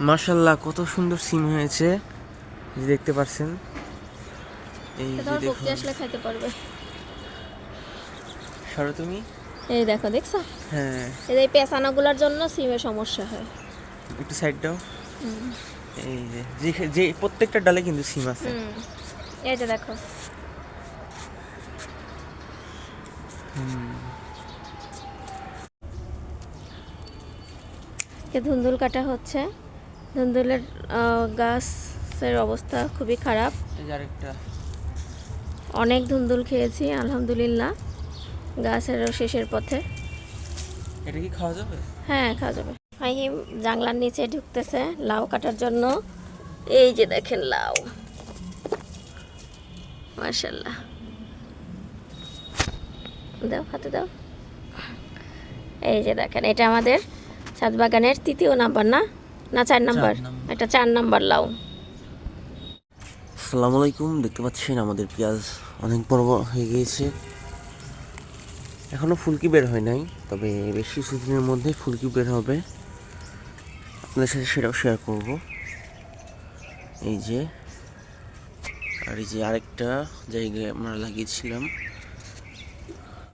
মাশাল্লাহ কত সুন্দর সিম হয়েছে। যে দেখতে পাচ্ছেন এই যে বকতে আসলে খাইতে পারবে। সরো তুমি। এই দেখো দেখছ? হ্যাঁ। এই এই জন্য সিমের সমস্যা হয়। একটু সাইড দাও। এই যে যে- প্রত্যেকটা ডালে কিন্তু সিম আছে। এই যে দেখো। ধুন্দুল কাটা হচ্ছে। ধুন্দুলের গাছের অবস্থা খুবই খারাপ। অনেক ধুন্দুল খেয়েছি আলহামদুলিল্লাহ। গাছেরও শেষের পথে। এটা কি খাওয়া যাবে? হ্যাঁ খাওয়া যাবে। ফাহিম জাংলার নিচে ঢুকতেছে লাউ কাটার জন্য। এই যে দেখেন লাউ। মার্শাল্লাহ দাও হাতে দাও। এই যে দেখেন এটা আমাদের ছাদ বাগানের তৃতীয় নাম্বার না? না চার নাম্বার। এটা চার নাম্বার লাউ আসসালামু আলাইকুম দেখতে পাচ্ছেন আমাদের পেঁয়াজ অনেক বড় বড় হয়ে গিয়েছে। এখনও ফুলকি বের হয় নাই তবে বেশ কিছুদিনের মধ্যে ফুলকি বের হবে। আপনাদের সাথে সেটাও শেয়ার করব। এই যে আর এই যে আরেকটা জায়গায় আমরা লাগিয়েছিলাম।